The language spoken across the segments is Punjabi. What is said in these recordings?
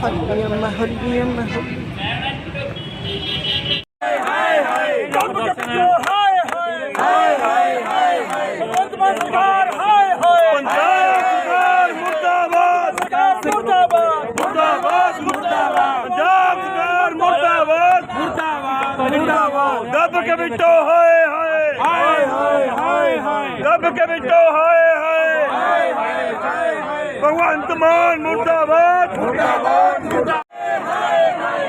ਹੱਲੀਆਂ ਮਹੱਲੀਆਂ ਮਹੱਲੀਆਂ ਰੱਬ ਦੇ ਪਿੱਛੇ ਹਾਏ ਹਾਏ ਹਾਏ ਹਾਏ ਹਾਏ ਹਾਏ ਭਗਵੰਤ ਸਰਕਾਰ ਹਾਏ ਹਾਏ ਪੰਜਾਬ ਸਰਕਾਰ ਮੁਰਦਾਬਾਦ ਸਰਕਾਰ ਮੁਰਦਾਬਾਦ ਮੁਰਦਾਬਾਦ ਮੁਰਦਾਬਾਦ ਪੰਜਾਬ ਸਰਕਾਰ ਮੁਰਦਾਬਾਦ ਮੁਰਦਾਬਾਦ ਮੁਰਦਾਬਾਦ ਦੱਬ ਕੇ ਬਿੱਟੋ ਹਾਏ ਹਾਏ ਹਾਏ ਹਾਏ ਹਾਏ ਦੱਬ ਕੇ ਬਿੱਟੋ ਹਾਏ ਹਾਏ। ਭਗਵੰਤ ਮਾਨ ਮੁਰਦਾਬਾਦ। ਮੁਰਦਾਬਾਦ ਮੁਰਦਾਬਾਦ।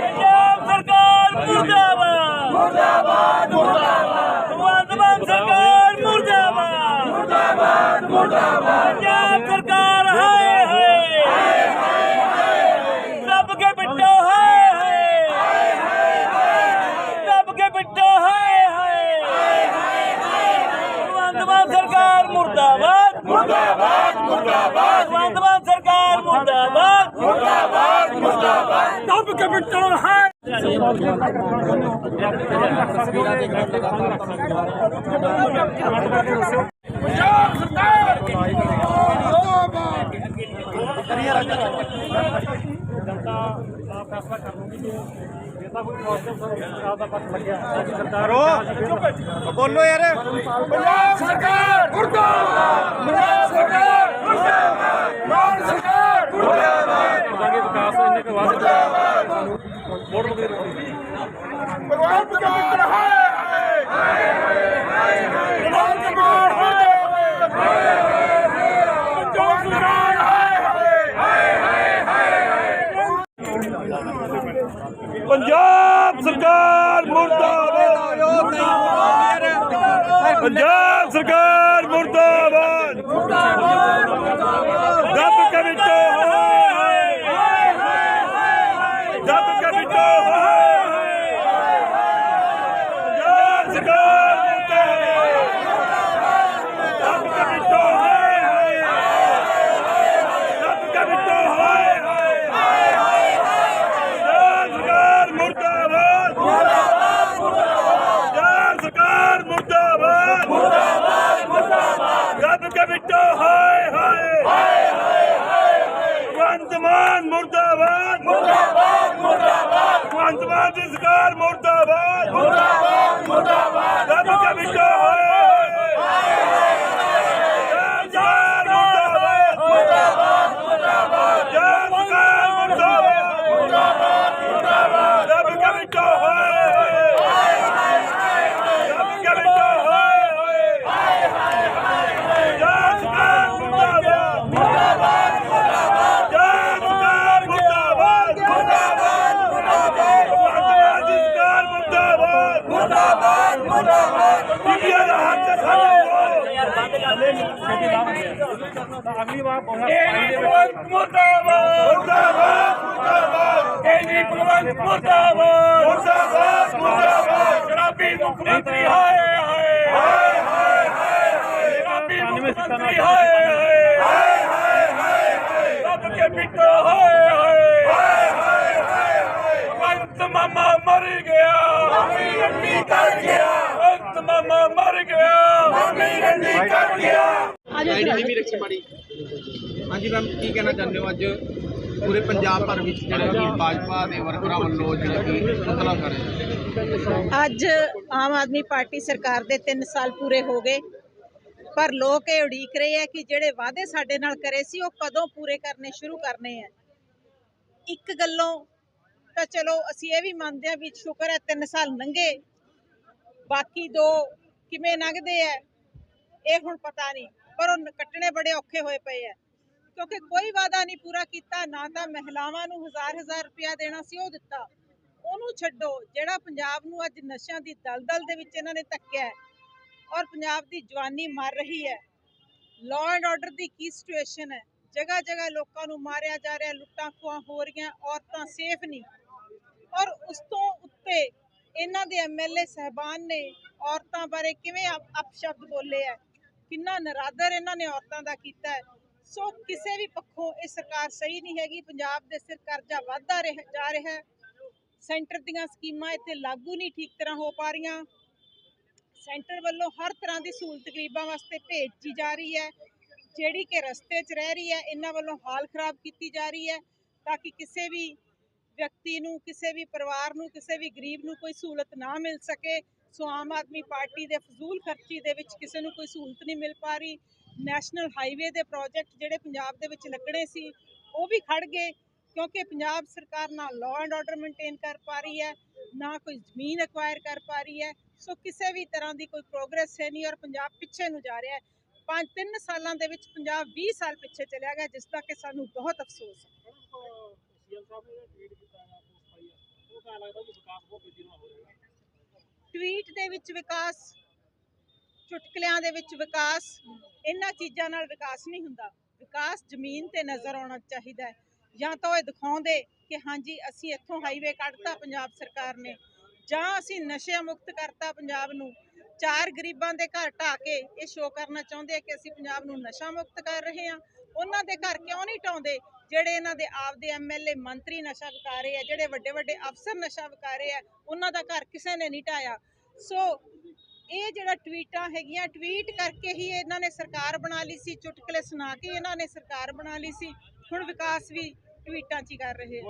ਪੰਜਾਬ ਸਰਕਾਰ ਮੁਰਦਾਬਾਦ। ਮੁਰਦਾਬਾਦ ਮੁਰਦਾਬਾਦ। ਭਗਵੰਤ ਮਾਨ ਸਰਕਾਰ ਮੁਰਦਾਬਾਦ। ਮੁਰਦਾਬਾਦ ਮੁਰਦਾਬਾਦ। ਪੰਜਾਬ ਸਰਕਾਰ ਹਾਏ ਹਾਏ ਹਾਏ ਹਾਏ ਰੱਬ ਕੇ ਬਿੱਟੋ ਹਾਏ ਹਾਏ ਹਾਏ ਹਾਏ ਰੱਬ ਕੇ ਬਿੱਟੋ ਹਾਏ ਹਾਏ ਹਾਏ ਹਾਏ ਭਗਵੰਤ ਮਾਨ ਸਰਕਾਰ ਮੁਰਦਾਬਾਦ ਮੁਰਦਾਬਾਦ ਮੁਰਦਾਬਾਦ ਭਗਵੰਤ ਮਾਨ ਸਰਕਾਰ ਮੁਰਦਾਬਾਦ ਮੁਰਦਾਬਾਦ ਰੱਬ ਕੇ ਬਿੱਟੋ ਹਾਏ। ਪੰਜਾਬ ਸਰਕਾਰ ਬੋਲੋ ਯਾਰ ਪੰਜਾਬ ਸਰਕਾਰ ਮੁਰਦਾਬਾਦ ਪੰਜਾਬ ਸਰਕਾਰ ਮੁਰਦਾਬਾਦ ਮਾਨ ਸਰਕਾਰ ਮੁਰਦਾਬਾਦ ਵਿਕਾਸ ਇੰਨੇ ਕੁ ਵਾਅਦੇ ਮੋੜ ਮੁਕਦੀ ਭਗਵੰਤ ਮਾਨ ਹਾਏ ਹਾਏ ਹਾਏ ਹਾਏ ਭਗਵੰਤ ਮਾਨ ਹਾਏ ਹਾਏ ਪੰਜਾਬ ਸਰਕਾਰ ਹਾਏ ਹਾਏ ਪੰਜਾਬ ਸਰਕਾਰ ਮੁਰਦਾਬਾਦ। ਪੰਜਾਬ ਸਰਕਾਰ ਮੁਰਦਾਬਾਦ ਰੱਬ ਕੇ ਬਿੱਟੋ ਹਾਏ ਹਾਏ ਰੱਬ ਕੇ ਬਿੱਟੋ ਹਾਏ ਪੰਜਾਬ ਸਰਕਾਰ ਮੁਰਦਾਬਾਦ ਰੱਬ ਕੇ ਬਿੱਟੋ ਹਾਏ ਰੱਬ ਕੇ ਬਿੱਟੋ ਹਾਏ ਪੰਜਾਬ ਸਰਕਾਰ ਮੁਰਦਾਬਾਦ ਪੰਜਾਬ ਸਰਕਾਰ ਮੁਰਦਾਬਾਦ ਰੱਬ ਕੇ ਬਿੱਟੋ ਹਾਏ ਹਾਏ ਭਗਵੰਤ ਮਾਨ ਮੁਰਦਾਬਾਦ ਮੁਰਦਾਬਾਦ ਮੁਰਦਾਬਾਦ ਭਗਵੰਤ ਮਾਨ ਦੀ ਸਰਕਾਰ ਮੁਰਦਾਬਾਦ ਮੁਰਦਾਬਾਦ ਮੁਰਦਾਬਾਦ ਰੱਬ ਕੇ ਬਿੱਟੋ ਹਾਏ ਜੈ ਮੁਰਦਾਬਾਦ ਮੁਰਦਾਬਾਦ ਮੁਰਦਾਬਾਦ ਜੈ ਸਰਕਾਰ ਮੁਰਦਾਬਾਦ ਮੁਰਦਾਬਾਦ ਮੁਰਦਾਬਾਦ ਰੱਬ ਕੇ ਬਿੱਟੋ ਹਾਏ ਰੱਬ ਕੇ ਬਿੱਟੋ ਹਾਏ ਜੈ ਸਰਕਾਰ ਮੁਰਦਾਬਾਦ ਮੁਰਦਾਬਾਦ ਮੁਰਦਾਬਾਦ ਜੈ ਸਰਕਾਰ ਮੁਰਦਾਬਾਦ ਮੁਰਦਾਬਾਦ ਮੁਰਦਾਬਾਦ ਭਗਵਾਨ ਦੀ ਸਰਕਾਰ ਮੁਰਦਾਬਾਦ ਮੁਰਦਾਬਾਦ ਮੁਰਦਾਬਾਦ ਬੀਬੀਆਂ ਦਾ ਹੱਕ ਸਾਡੇ ਕੇਂਦਰੀ ਭਗਵੰਤ ਮੁਰਦਾਬਾਦ ਮੁਰਦਾਬਾਦ ਮੁਰਦਾਬਾਦ ਕੇਂਦਰੀ ਭਗਵੰਤ ਮੁਰਦਾਬਾਦ ਮੁਰਦਾਬਾਦ ਮੁਰਦਾਬਾਦ ਸ਼ਰਾਬੀ ਮੁੱਖ ਮੰਤਰੀ ਹਾਏ ਹਾਏ ਹਾਏ ਹਾਏ ਹਾਏ ਸ਼ਰਾਬੀ ਮੁੱਖ ਮੰਤਰੀ ਹਾਏ ਹਾਏ ਹਾਏ ਹਾਏ ਹਾਏ ਰੱਬ ਕੇ ਪਿੱਟੋ ਹਾਏ ਹਾਏ ਹਾਏ ਹਾਏ ਹਾਏ ਭਗਵੰਤ ਮਾਮਾ ਮਰ ਗਿਆ। ਮੰਮੀ ਰੰਡੀ ਕਰ ਗਿਆ। ਭਗਵੰਤ ਮਾਮਾ ਮਰ ਗਿਆ ਮੰਮੀ ਰੰਡੀ ਕਰ ਗਿਆ ਹਾਂਜੀ ਮੈਮ, ਕੀ ਕਹਿਣਾ ਚਾਹੁੰਦੇ ਹੋ ਅੱਜ ਪੂਰੇ ਪੰਜਾਬ ਭਰ ਵਿੱਚ ਜਿਹੜੇ ਕਿ ਭਾਜਪਾ ਦੇ ਵਰਕਰਾਂ ਵੱਲੋਂ ਜਿਹੜਾ ਕਿ ਪੁਤਲਾ ਕਰ ਅੱਜ ਆਮ ਆਦਮੀ ਪਾਰਟੀ ਸਰਕਾਰ ਦੇ 3 ਸਾਲ ਪੂਰੇ ਹੋ ਗਏ, ਪਰ ਲੋਕ ਇਹ ਉਡੀਕ ਰਹੇ ਆ ਕਿ ਜਿਹੜੇ ਵਾਅਦੇ ਸਾਡੇ ਨਾਲ ਕਰੇ ਸੀ, ਉਹ ਕਦੋਂ ਪੂਰੇ ਕਰਨੇ ਸ਼ੁਰੂ ਕਰਨੇ ਆ ਇੱਕ ਗੱਲੋਂ ਤਾਂ ਚਲੋ ਅਸੀਂ ਇਹ ਵੀ ਮੰਨਦੇ ਆ ਵੀ ਸ਼ੁਕਰ ਹੈ 3 ਸਾਲ ਲੰਘੇ, ਬਾਕੀ ਦੋ ਕਿਵੇਂ ਲੰਘਦੇ ਆ ਇਹ ਹੁਣ ਪਤਾ ਨਹੀਂ, ਪਰ ਉਹ ਕੱਟਣੇ ਬੜੇ ਔਖੇ ਹੋਏ ਪਏ ਆ ਕਿਉਂਕਿ ਕੋਈ ਵਾਅਦਾ ਨਹੀਂ ਪੂਰਾ ਕੀਤਾ, ਨਾ ਤਾਂ ਮਹਿਲਾਵਾਂ ਨੂੰ ਹਜ਼ਾਰ ਹਜ਼ਾਰ ਰੁਪਇਆ ਦੇਣਾ ਸੀ ਉਹ ਦਿੱਤਾ। ਉਹਨੂੰ ਛੱਡੋ, ਜਿਹੜਾ ਪੰਜਾਬ ਨੂੰ ਅੱਜ ਨਸ਼ਿਆਂ ਦੀ ਦਲਦਲ ਦੇ ਵਿੱਚ ਇਹਨਾਂ ਨੇ ਧੱਕਿਆ ਔਰ ਪੰਜਾਬ ਦੀ ਜਵਾਨੀ ਮਰ ਰਹੀ ਹੈ। ਲਾਅ ਐਂਡ ਆਰਡਰ ਦੀ ਕੀ ਸਿਚੁਏਸ਼ਨ ਹੈ? ਜਗ੍ਹਾ ਜਗ੍ਹਾ ਲੋਕਾਂ ਨੂੰ ਮਾਰਿਆ ਜਾ ਰਿਹਾ, ਲੁੱਟਾਂ ਖੋਹਾਂ ਹੋ ਰਹੀਆਂ, ਔਰਤਾਂ ਸੇਫ ਨਹੀਂ। ਔਰ ਉਸ ਤੋਂ ਉੱਤੇ ਇਹਨਾਂ ਦੇ ਐਮਐਲਏ ਸਹਿਬਾਨ ਨੇ ਔਰਤਾਂ ਬਾਰੇ ਕਿਵੇਂ ਅਪਸ਼ਬਦ ਬੋਲੇ ਹੈ? ਕਿੰਨਾ ਨਰਾਦਰ ਇਹਨਾਂ ਨੇ ਔਰਤਾਂ ਦਾ ਕੀਤਾ ਹੈ? ਸੋ ਕਿਸੇ ਵੀ ਪੱਖੋਂ ਇਹ ਸਰਕਾਰ ਸਹੀ ਨਹੀਂ ਹੈਗੀ, ਪੰਜਾਬ ਦੇ ਸਿਰ ਕਰਜ਼ਾ ਵਧਦਾ ਰਿਹਾ, ਜਾ ਰਿਹਾ ਹੈ। ਸੈਂਟਰ ਦੀਆਂ ਸਕੀਮਾਂ ਇੱਥੇ ਲਾਗੂ ਨਹੀਂ ਠੀਕ ਤਰ੍ਹਾਂ ਹੋ ਪਾ ਰਹੀਆਂ। ਸੈਂਟਰ ਵੱਲੋਂ ਹਰ ਤਰ੍ਹਾਂ ਦੀ ਸਹੂਲਤ ਗਰੀਬਾਂ ਵਾਸਤੇ ਭੇਜੀ ਜਾ ਰਹੀ ਹੈ। ਜਿਹੜੀ ਕਿ ਰਸਤੇ 'ਚ ਰਹਿ ਰਹੀ ਹੈ, ਇਹਨਾਂ ਵੱਲੋਂ ਹਾਲ ਖਰਾਬ ਕੀਤੀ ਜਾ ਰਹੀ ਹੈ ਤਾਂ ਕਿ ਕਿਸੇ ਵੀ ਵਿਅਕਤੀ ਨੂੰ, ਕਿਸੇ ਵੀ ਪਰਿਵਾਰ ਨੂੰ, ਕਿਸੇ ਵੀ ਗਰੀਬ ਨੂੰ ਕੋਈ ਸਹੂਲਤ ਨਾ ਮਿਲ ਸਕੇ। ਸੋ ਆਮ ਆਦਮੀ ਪਾਰਟੀ ਦੇ ਫਜ਼ੂਲ ਖਰਚੀ ਦੇ ਵਿੱਚ ਕਿਸੇ ਨੂੰ ਕੋਈ ਸਹੂਲਤ ਨਹੀਂ ਮਿਲ ਪਾ ਰਹੀ। ਨੈਸ਼ਨਲ ਹਾਈਵੇ ਦੇ ਪ੍ਰੋਜੈਕਟ ਜਿਹੜੇ ਪੰਜਾਬ ਦੇ ਵਿੱਚ ਲੱਗਣੇ ਸੀ ਉਹ ਵੀ ਖੜ ਗਏ ਕਿਉਂਕਿ ਪੰਜਾਬ ਸਰਕਾਰ ਨਾ ਲਾਅ ਐਂਡ ਆਰਡਰ ਮੇਨਟੇਨ ਕਰ ਪਾ ਰਹੀ ਹੈ ਨਾ ਕੋਈ ਜ਼ਮੀਨ ਐਕਵਾਇਰ ਕਰ ਪਾ ਰਹੀ ਹੈ ਸੋ ਕਿਸੇ ਵੀ ਤਰ੍ਹਾਂ ਦੀ ਕੋਈ ਪ੍ਰੋਗਰੈਸ ਹੈ ਨਹੀਂ ਔਰ ਪੰਜਾਬ ਪਿੱਛੇ ਨੂੰ ਜਾ ਰਿਹਾ ਹੈ। ਪੰਜ ਤਿੰਨ ਸਾਲਾਂ ਦੇ ਵਿੱਚ ਪੰਜਾਬ 20 ਸਾਲ ਪਿੱਛੇ ਚਲਿਆ ਗਿਆ ਜਿਸ ਦਾ ਕਿ ਸਾਨੂੰ ਬਹੁਤ ਅਫਸੋਸ ਹੈ। ਟਵੀਟ ਦੇ ਵਿੱਚ ਵਿਕਾਸ ਚੁਟਕਲਿਆਂ ਦੇ ਵਿੱਚ ਵਿਕਾਸ ਇਹਨਾਂ ਚੀਜ਼ਾਂ ਨਾਲ ਵਿਕਾਸ ਨਹੀਂ ਹੁੰਦਾ। ਵਿਕਾਸ ਜ਼ਮੀਨ ਤੇ ਨਜ਼ਰ ਆਉਣਾ ਚਾਹੀਦਾ ਹੈ। ਜਾਂ ਤਾਂ ਉਹ ਦਿਖਾਉਂਦੇ ਕਿ ਹਾਂਜੀ, ਅਸੀਂ ਇੱਥੋਂ ਹਾਈਵੇ ਕੱਢਤਾ ਪੰਜਾਬ ਸਰਕਾਰ ਨੇ। ਜਾਂ ਅਸੀਂ ਨਸ਼ੇ ਮੁਕਤ ਕਰਤਾ ਪੰਜਾਬ ਨੂੰ। ਚਾਰ ਗਰੀਬਾਂ ਦੇ ਘਰ ਢਾਹ ਕੇ ਇਹ ਸ਼ੋਅ ਕਰਨਾ ਚਾਹੁੰਦੇ ਆ ਕਿ ਅਸੀਂ ਪੰਜਾਬ ਨੂੰ ਨਸ਼ਾ ਮੁਕਤ ਕਰ ਰਹੇ ਹਾਂ। ਉਹਨਾਂ ਦੇ ਘਰ ਕਿਉਂ ਨਹੀਂ ਢਾਉਂਦੇ ਜਿਹੜੇ ਇਹਨਾਂ ਦੇ ਆਪਦੇ ਐਮਐਲਏ ਮੰਤਰੀ ਨਸ਼ਾ ਵਿਕਾ ਰਹੇ ਆ, ਜਿਹੜੇ ਵੱਡੇ ਵੱਡੇ ਅਫਸਰ ਨਸ਼ਾ ਵਿਕਾ ਰਹੇ ਆ, ਉਹਨਾਂ ਦਾ ਘਰ ਕਿਸੇ ਨੇ ਨਹੀਂ ਢਾਇਆ ਸੋ ਇਹ ਜਿਹੜਾ ਟਵੀਟਾਂ ਹੈਗੀਆਂ ਟਵੀਟ ਕਰਕੇ ਹੀ ਇਹਨਾਂ ਨੇ ਸਰਕਾਰ ਬਣਾ ਲਈ ਸੀ, ਚੁਟਕਲੇ ਸੁਣਾ ਕੇ ਇਹਨਾਂ ਨੇ ਸਰਕਾਰ ਬਣਾ ਲਈ ਸੀ। ਹੁਣ ਵਿਕਾਸ ਵੀ ਟਵੀਟਾਂ 'ਚ ਹੀ ਕਰ ਰਹੇ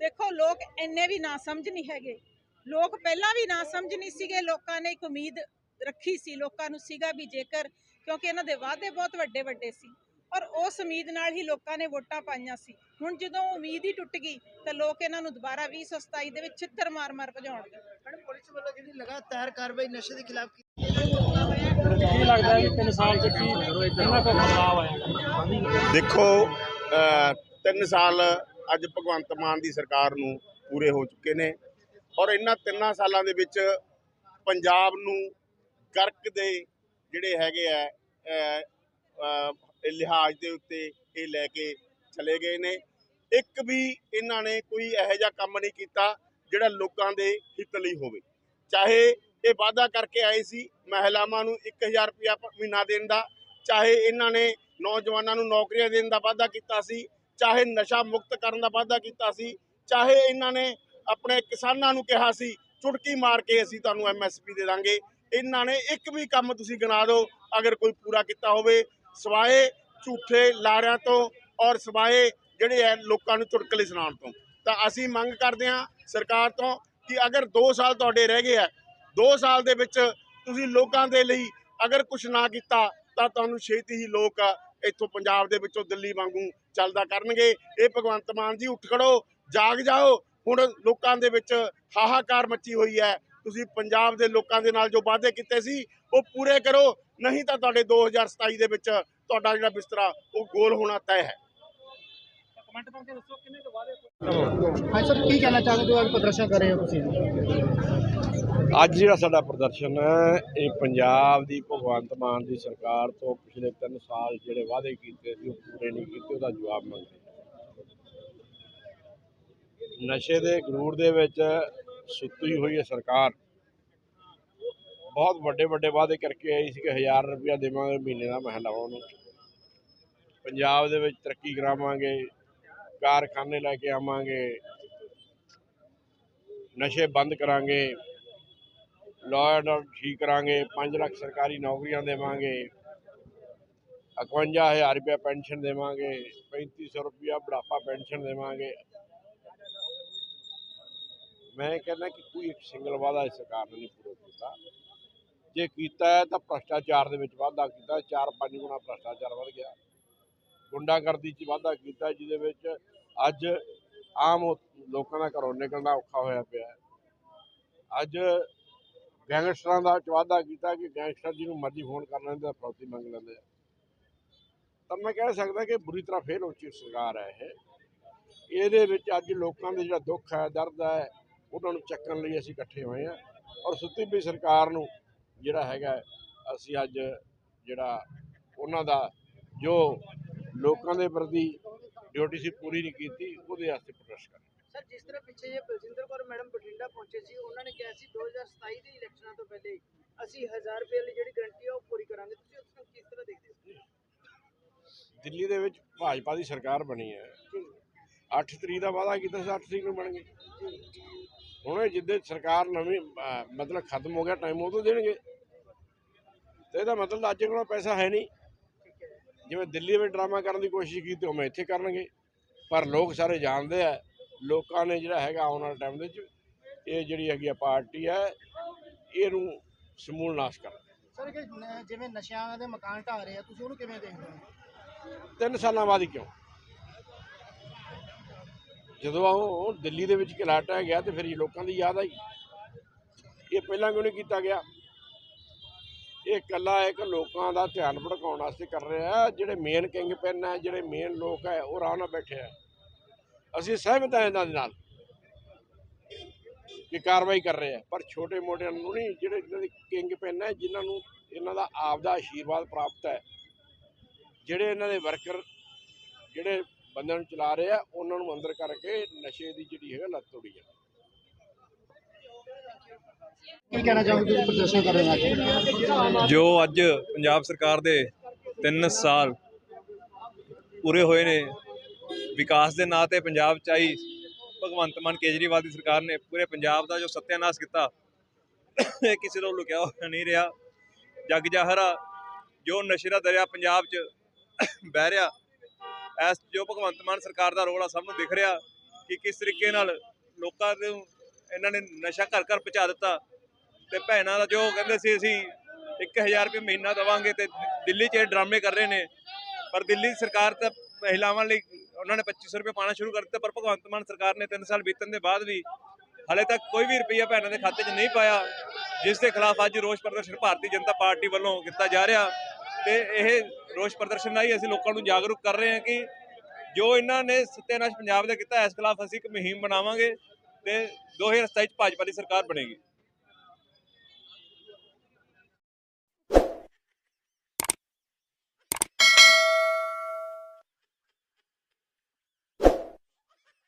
ਦੇਖੋ, ਲੋਕ ਇੰਨੇ ਵੀ ਨਾ ਸਮਝ ਨਹੀਂ ਹੈਗੇ। ਲੋਕ ਪਹਿਲਾਂ ਵੀ ਨਾ ਸਮਝ ਨਹੀਂ ਸੀਗੇ। ਲੋਕਾਂ ਨੇ ਇੱਕ ਉਮੀਦ ਰੱਖੀ ਸੀ। ਲੋਕਾਂ ਨੂੰ ਸੀਗਾ ਵੀ ਜੇਕਰ, ਕਿਉਂਕਿ ਇਹਨਾਂ ਦੇ ਵਾਅਦੇ ਬਹੁਤ ਵੱਡੇ ਵੱਡੇ ਸੀ। ਔਰ ਉਸ ਉਮੀਦ ਨਾਲ ਹੀ ਲੋਕਾਂ ਨੇ ਵੋਟਾਂ ਪਾਈਆਂ ਸੀ। ਹੁਣ ਜਦੋਂ ਉਮੀਦ ਹੀ ਟੁੱਟ ਗਈ ਤਾਂ ਲੋਕ ਇਹਨਾਂ ਨੂੰ ਦੁਬਾਰਾ 2027 ਦੇ ਵਿੱਚ ਛਿੱਤਰ ਮਾਰ-ਮਾਰ ਭਜਾਉਣਗੇ। ਮੈਡਮ ਪੁਲਿਸ ਵੱਲੋਂ ਜਿਹੜੀ ਲਗਾਤਾਰ ਕਾਰਵਾਈ ਨਸ਼ੇ ਦੇ ਖਿਲਾਫ ਕੀਤੀ ਕੀ ਲੱਗਦਾ ਹੈ ਕਿ 3 ਸਾਲ ਚ ਕੀ ਕਿੰਨਾ ਕੁ ਬਦਲਾਅ ਆਇਆ? ਦੇਖੋ ਅ, ਤਿੰਨ ਸਾਲ ਅੱਜ ਭਗਵੰਤ ਮਾਨ ਦੀ ਸਰਕਾਰ ਨੂੰ ਪੂਰੇ ਹੋ ਚੁੱਕੇ ਨੇ ਔਰ ਇਹਨਾਂ ਤਿੰਨਾਂ ਸਾਲਾਂ ਦੇ ਵਿੱਚ ਪੰਜਾਬ ਨੂੰ ਗਰਕ ਦੇ ਜਿਹੜੇ ਹੈਗੇ ਆ ਲਿਹਾਜ਼ ਦੇ ਉੱਤੇ ਇਹ ਲੈ ਕੇ ਚਲੇ ਗਏ ਨੇ। ਇੱਕ ਵੀ ਇਹਨਾਂ ਨੇ ਕੋਈ ਇਹੋ ਜਿਹਾ ਕੰਮ ਨਹੀਂ ਕੀਤਾ ਜਿਹੜਾ ਲੋਕਾਂ ਦੇ ਹਿੱਤ ਲਈ ਹੋਵੇ। ਚਾਹੇ ਇਹ ਵਾਅਦਾ ਕਰਕੇ ਆਏ ਸੀ ਮਹਿਲਾਵਾਂ ਨੂੰ 1000 ਰੁਪਇਆ ਮਹੀਨਾ ਦੇਣ ਦਾ, ਚਾਹੇ ਇਹਨਾਂ ਨੇ ਨੌਜਵਾਨਾਂ ਨੂੰ ਨੌਕਰੀਆਂ ਦੇਣ ਦਾ ਵਾਅਦਾ ਕੀਤਾ ਸੀ, ਚਾਹੇ ਨਸ਼ਾ ਮੁਕਤ ਕਰਨ ਦਾ ਵਾਅਦਾ ਕੀਤਾ ਸੀ, ਚਾਹੇ ਇਹਨਾਂ ਨੇ ਆਪਣੇ ਕਿਸਾਨਾਂ ਨੂੰ ਕਿਹਾ ਸੀ, ਚੁਟਕੀ ਮਾਰ ਕੇ ਅਸੀਂ ਤੁਹਾਨੂੰ ਐਮਐਸਪੀ ਦੇ ਦਾਂਗੇ। ਇਹਨਾਂ ਨੇ ਇੱਕ ਵੀ ਕੰਮ ਤੁਸੀਂ ਗਿਣਾ ਦਿਓ, ਅਗਰ ਕੋਈ ਪੂਰਾ ਕੀਤਾ ਹੋਵੇ ਸਵਾਏ ਝੂਠੇ ਲਾਰਿਆਂ ਤੋਂ ਔਰ ਸਵਾਏ ਜਿਹੜੇ ਹੈ ਲੋਕਾਂ ਨੂੰ ਚੁਟਕਲੇ ਸੁਣਾਉਣ ਤੋਂ। ਤਾਂ ਅਸੀਂ ਮੰਗ ਕਰਦੇ ਹਾਂ ਸਰਕਾਰ ਤੋਂ ਕਿ ਅਗਰ 2 ਸਾਲ ਤੁਹਾਡੇ ਰਹਿ ਗਏ ਆ 2 ਸਾਲ ਦੇ ਵਿੱਚ ਤੁਸੀਂ ਲੋਕਾਂ ਦੇ ਲਈ ਅਗਰ ਕੁਝ ਨਾ ਕੀਤਾ, ਤਾਂ ਤੁਹਾਨੂੰ ਛੇਤੀ ਹੀ ਲੋਕ ਇੱਥੋਂ ਪੰਜਾਬ ਦੇ ਵਿੱਚੋਂ ਦਿੱਲੀ ਵਾਂਗੂ ਚੱਲਦਾ ਕਰਨਗੇ। ਇਹ ਭਗਵੰਤ ਮਾਨ ਜੀ, ਉੱਠ ਖੜੋ, ਜਾਗ ਜਾਓ। ਹੁਣ ਲੋਕਾਂ ਦੇ ਵਿੱਚ ਹਾਹਾਕਾਰ ਮੱਚੀ ਹੋਈ ਹੈ ਤੁਸੀਂ ਪੰਜਾਬ ਦੇ ਲੋਕਾਂ ਦੇ ਨਾਲ ਜੋ ਵਾਅਦੇ ਕੀਤੇ ਸੀ ਉਹ ਪੂਰੇ ਕਰੋ। ਨਹੀਂ ਤਾਂ ਤੁਹਾਡੇ 2027 ਦੇ ਵਿੱਚ ਤੁਹਾਡਾ ਜਿਹੜਾ ਬਿਸਤਰਾ ਉਹ ਗੋਲ ਹੋਣਾ ਤੈਅ ਹੈ। ਕਮੈਂਟ ਕਰਕੇ ਦੱਸੋ ਕਿੰਨੇ ਕੁ ਵਾਅਦੇ ਹਾਂ ਸਰ ਕੀ ਕਹਿਣਾ ਚਾਹੁੰਦੇ ਹੋ ਅੱਜ ਪ੍ਰਦਰਸ਼ਨ ਕਰ ਰਹੇ ਹੋ ਤੁਸੀਂ? ਅੱਜ ਜਿਹੜਾ ਸਾਡਾ ਪ੍ਰਦਰਸ਼ਨ ਹੈ ਇਹ ਪੰਜਾਬ ਦੀ ਭਗਵੰਤ ਮਾਨ ਦੀ ਸਰਕਾਰ ਤੋਂ ਪਿਛਲੇ 3 ਸਾਲ ਜਿਹੜੇ ਵਾਅਦੇ ਕੀਤੇ ਸੀ ਉਹ ਪੂਰੇ ਨਹੀਂ ਕੀਤੇ ਉਹਦਾ ਜਵਾਬ ਮੰਗਦੇ। ਨਸ਼ੇ ਦੇ ਗਰੂਰ ਦੇ ਵਿੱਚ ਸੁੱਤੀ ਹੋਈ ਹੈ ਸਰਕਾਰ। ਬਹੁਤ ਵੱਡੇ ਵੱਡੇ ਵਾਅਦੇ ਕਰਕੇ ਆਈ ਸੀ ਕਿ 1000 ਰੁਪਇਆ ਦੇਵਾਂਗੇ ਮਹੀਨੇ ਦਾ ਮਹਿਲਾਵਾਂ ਨੂੰ ਪੰਜਾਬ ਦੇ ਵਿੱਚ ਤਰੱਕੀ ਕਰਾਵਾਂਗੇ, ਕਾਰਖਾਨੇ ਲੈ ਕੇ ਆਵਾਂਗੇ, ਨਸ਼ੇ ਬੰਦ ਕਰਾਂਗੇ ਲਾਅ ਐਂਡ ਆਰਡਰ ਠੀਕ ਕਰਾਂਗੇ 5 ਲੱਖ ਸਰਕਾਰੀ ਨੌਕਰੀਆਂ ਦੇਵਾਂਗੇ 51000 ਰੁਪਇਆ ਪੈਨਸ਼ਨ ਦੇਵਾਂਗੇ 3500 ਰੁਪਇਆ ਬੁਢਾਪਾ ਪੈਨਸ਼ਨ ਦੇਵਾਂਗੇ। ਮੈਂ ਕਹਿੰਦਾ ਕਿ ਕੋਈ ਇੱਕ ਸਿੰਗਲ ਵਾਅਦਾ ਇਸ ਸਰਕਾਰ ਨੇ ਨਹੀਂ ਪੂਰਾ ਕੀਤਾ। ਜੇ ਕੀਤਾ ਹੈ ਤਾਂ ਭ੍ਰਸ਼ਟਾਚਾਰ ਦੇ ਵਿੱਚ ਵਾਧਾ ਕੀਤਾ, ਚਾਰ ਪੰਜ ਗੁਣਾ ਭ੍ਰਸ਼ਟਾਚਾਰ ਵੱਧ ਗਿਆ। ਗੁੰਡਾਗਰਦੀ 'ਚ ਵਾਧਾ ਕੀਤਾ, ਜਿਹਦੇ ਵਿੱਚ ਅੱਜ ਆਮ ਲੋਕਾਂ ਦਾ ਘਰੋਂ ਨਿਕਲਣਾ ਔਖਾ ਹੋਇਆ ਪਿਆ ਅੱਜ ਗੈਂਗਸਟਰਾਂ ਦਾ ਵਾਅਦਾ ਕੀਤਾ ਕਿ ਗੈਂਗਸਟਰ ਜਿਹਨੂੰ ਮਰਜ਼ੀ ਫੋਨ ਕਰ ਲੈਂਦੇ ਆ, ਫਰੌਤੀ ਮੰਗ ਲੈਂਦੇ ਆ। ਤਾਂ ਮੈਂ ਕਹਿ ਸਕਦਾ ਕਿ ਬੁਰੀ ਤਰ੍ਹਾਂ ਫੇਲ ਹੋ ਚੁੱਕੀ ਸਰਕਾਰ ਹੈ ਇਹ। ਇਹਦੇ ਵਿੱਚ ਅੱਜ ਲੋਕਾਂ ਦੇ ਜਿਹੜਾ ਦੁੱਖ ਹੈ, ਦਰਦ ਹੈ ਉਹਨਾਂ ਨੂੰ ਚੱਕਣ ਲਈ ਅਸੀਂ ਇਕੱਠੇ ਹੋਏ ਹਾਂ। ਔਰ ਸੁੱਤੀ ਪਈ ਸਰਕਾਰ ਨੂੰ ਜਿਹੜਾ ਹੈਗਾ ਅਸੀਂ ਅੱਜ ਜਿਹੜਾ ਉਹਨਾਂ ਦਾ ਜੋ ਲੋਕਾਂ ਦੇ ਪ੍ਰਤੀ ਡਿਊਟੀ ਸੀ ਪੂਰੀ ਨਹੀਂ ਕੀਤੀ ਉਹਦੇ ਵਾਸਤੇ ਪ੍ਰਦਰਸ਼ਨ ਕਰ ਸਰ ਜਿਸ ਤਰ੍ਹਾਂ ਪਿੱਛੇ ਜੇ ਬਲਜਿੰਦਰ ਕੌਰ ਮੈਡਮ ਬਠਿੰਡਾ ਪਹੁੰਚੇ ਸੀ ਉਹਨਾਂ ਨੇ ਕਿਹਾ ਸੀ 2027 ਦੇ ਇਲੈਕਸ਼ਨਾਂ ਤੋਂ ਪਹਿਲੇ ਅਸੀਂ 1000 ਰੁਪਏ ਵਾਲੀ ਜਿਹੜੀ ਗਰੰਟੀ ਆ ਉਹ ਪੂਰੀ ਕਰਾਂਗੇ। ਤੁਸੀਂ ਉਸ ਨੂੰ ਕਿਸ ਤਰ੍ਹਾਂ ਦੇਖਦੇ ਹੋ? ਦਿੱਲੀ ਦੇ ਵਿੱਚ ਭਾਜਪਾ ਦੀ ਸਰਕਾਰ ਬਣੀ ਹੈ। 8 ਤਰੀਕ ਦਾ ਵਾਅਦਾ ਕੀਤਾ ਸੀ 8 ਤਰੀਕ ਨੂੰ ਬਣ ਗਈ। ਹੁਣ ਜਿੱਦੇ ਸਰਕਾਰ ਨਵੀਂ ਮਤਲਬ ਖਤਮ ਹੋ ਗਿਆ ਟਾਈਮ ਉਹ ਤੋਂ ਦੇਣਗੇ। ਤੇ ਇਹਦਾ ਮਤਲਬ ਅੱਜ ਕੋਲ ਪੈਸਾ ਹੈ ਨਹੀਂ। ਜਿਵੇਂ ਦਿੱਲੀ ਵਿੱਚ ਡਰਾਮਾ ਕਰਨ ਦੀ ਕੋਸ਼ਿਸ਼ ਕੀਤੀ ਉਹ ਮੈਂ ਇੱਥੇ ਕਰਨਗੇ। ਪਰ ਲੋਕ ਸਾਰੇ ਜਾਣਦੇ ਆ ਲੋਕਾਂ ਨੇ ਜਿਹੜਾ ਹੈਗਾ ਆਉਣ ਵਾਲੇ ਟਾਈਮ ਦੇ ਵਿੱਚ ਇਹ ਜਿਹੜੀ ਹੈਗੀ ਆ ਪਾਰਟੀ ਹੈ ਇਹਨੂੰ ਸਮੂਲ ਨਾਸ਼ ਕਰ। ਸਰ ਜਿਵੇਂ ਨਸ਼ਿਆਂ ਦੇ ਮਕਾਨ ਢਾਹ ਰਹੇ ਆ ਤੁਸੀਂ ਉਹਨੂੰ ਕਿਵੇਂ ਦੇਖਦੇ ਹੋ? ਤਿੰਨ ਸਾਲਾਂ ਬਾਅਦ ਹੀ ਕਿਉਂ? ਜਦੋਂ ਉਹ ਦਿੱਲੀ ਦੇ ਵਿੱਚ ਘਲਾਟਾ ਗਿਆ ਤੇ ਫਿਰ ਇਹ ਲੋਕਾਂ ਦੀ ਯਾਦ ਆਈ। ਇਹ ਪਹਿਲਾਂ ਕਿਉਂ ਨਹੀਂ ਕੀਤਾ ਗਿਆ? ਇਹ ਇਕੱਲਾ ਇੱਕ ਲੋਕਾਂ ਦਾ ਧਿਆਨ ਭਟਕਾਉਣ ਵਾਸਤੇ ਕਰ ਰਿਹਾ ਜਿਹੜੇ ਮੇਨ ਕਿੰਗ ਪੈਨ ਹੈ, ਜਿਹੜੇ ਮੇਨ ਲੋਕ ਹੈ, ਉਹ ਆਰਾਮ ਨਾਲ ਬੈਠੇ ਆ ਅਸੀਂ ਸਹਿਮਤ ਹਾਂ ਇਹਨਾਂ ਦੇ ਨਾਲ ਕਿ ਕਾਰਵਾਈ ਕਰ ਰਹੇ ਆ ਪਰ ਛੋਟੇ ਮੋਟਿਆਂ ਨੂੰ ਨਹੀਂ, ਜਿਹੜੇ ਇਹਨਾਂ ਦੇ ਕਿੰਗ ਪੈਨ ਹੈ, ਜਿਨ੍ਹਾਂ ਨੂੰ ਇਹਨਾਂ ਦਾ ਆਪਦਾ ਆਸ਼ੀਰਵਾਦ ਪ੍ਰਾਪਤ ਹੈ, ਜਿਹੜੇ ਇਹਨਾਂ ਦੇ ਵਰਕਰ ਜਿਹੜੇ ਬੰਦਿਆਂ ਨੂੰ ਚਲਾ ਰਹੇ ਆ ਉਹਨਾਂ ਨੂੰ ਅੰਦਰ ਕਰਕੇ ਨਸ਼ੇ ਦੀ ਜਿਹੜੀ ਹੈਗਾ ਲੱਤ ਤੋੜੀ ਆ ਕੀ ਕਹਿਣਾ ਚਾਹੋਗੇ ਤੁਸੀਂ ਪ੍ਰਦਰਸ਼ਨ ਕਰ ਰਹੇ ਹੋ ਅੱਜ? ਜੋ ਅੱਜ ਪੰਜਾਬ ਸਰਕਾਰ ਦੇ 3 ਸਾਲ ਪੂਰੇ ਹੋਏ ਨੇ ਵਿਕਾਸ ਦੇ ਨਾਂ ਤੇ ਪੰਜਾਬ ਚ ਆਈ ਭਗਵੰਤ ਮਾਨ ਕੇਜਰੀਵਾਲ ਦੀ ਸਰਕਾਰ ਨੇ ਪੂਰੇ ਪੰਜਾਬ ਦਾ ਜੋ ਸੱਤਿਆਨਾਸ਼ ਕੀਤਾ ਇਹ ਕਿਸੇ ਤੋਂ ਲੁਕਿਆ ਹੋਇਆ ਨਹੀਂ ਰਿਹਾ। ਜੱਗ ਜ਼ਾਹਰ ਜੋ ਨਸ਼ੇ ਦਾ ਦਰਿਆ ਪੰਜਾਬ 'ਚ ਵਹਿ ਰਿਹਾ ਇਸ ਜੋ ਭਗਵੰਤ ਮਾਨ ਸਰਕਾਰ ਦਾ ਰੋਲ ਆ, ਸਭ ਨੂੰ ਦਿਖ ਰਿਹਾ ਕਿ ਕਿਸ ਤਰੀਕੇ ਨਾਲ ਲੋਕਾਂ ਨੂੰ ਇਹਨਾਂ ਨੇ ਨਸ਼ਾ ਘਰ ਘਰ ਪਹੁੰਚਾ ਦਿੱਤਾ। ਤੇ ਭੈਣਾਂ ਦਾ ਜੋ ਕਹਿੰਦੇ ਸੀ, ਅਸੀਂ 1000 ਰੁਪਏ ਮਹੀਨਾ ਦੇਵਾਂਗੇ ਤੇ ਦਿੱਲੀ 'ਚ ਡਰਾਮੇ ਕਰ ਰਹੇ ਨੇ। ਪਰ ਦਿੱਲੀ ਦੀ ਸਰਕਾਰ ਤਾਂ ਮਹਿਲਾਵਾਂ ਲਈ ਉਹਨਾਂ ਨੇ 2500 ਰੁਪਏ ਪਾਣਾ ਸ਼ੁਰੂ ਕਰ ਦਿੱਤਾ, ਪਰ ਭਗਵੰਤ ਮਾਨ ਸਰਕਾਰ ਨੇ 3 ਸਾਲ ਬੀਤਣ ਦੇ ਬਾਅਦ ਵੀ ਹਲੇ ਤੱਕ ਕੋਈ ਵੀ ਰੁਪਈਆ ਭੈਣਾਂ ਦੇ ਖਾਤੇ 'ਚ ਨਹੀਂ ਪਾਇਆ, ਜਿਸ ਦੇ ਖਿਲਾਫ ਅੱਜ ਰੋਸ ਪ੍ਰਦਰਸ਼ਨ ਭਾਰਤੀ ਜਨਤਾ ਪਾਰਟੀ ਵੱਲੋਂ ਕੀਤਾ ਜਾ ਰਿਹਾ। ਤੇ ਇਹ ਰੋਸ ਪ੍ਰਦਰਸ਼ਨ ਨਾਲ ਹੀ ਅਸੀਂ ਲੋਕਾਂ ਨੂੰ ਜਾਗਰੂਕ ਕਰ ਰਹੇ ਹਾਂ ਕਿ ਜੋ ਇਹਨਾਂ ਨੇ ਸਤਿਆਨਾਸ਼ ਪੰਜਾਬ ਦਾ ਕੀਤਾ, ਇਸ ਖਿਲਾਫ ਅਸੀਂ ਇੱਕ ਮੁਹਿੰਮ ਬਣਾਵਾਂਗੇ ਤੇ 2027 ਚ ਭਾਜਪਾ ਦੀ ਸਰਕਾਰ ਬਣੇਗੀ।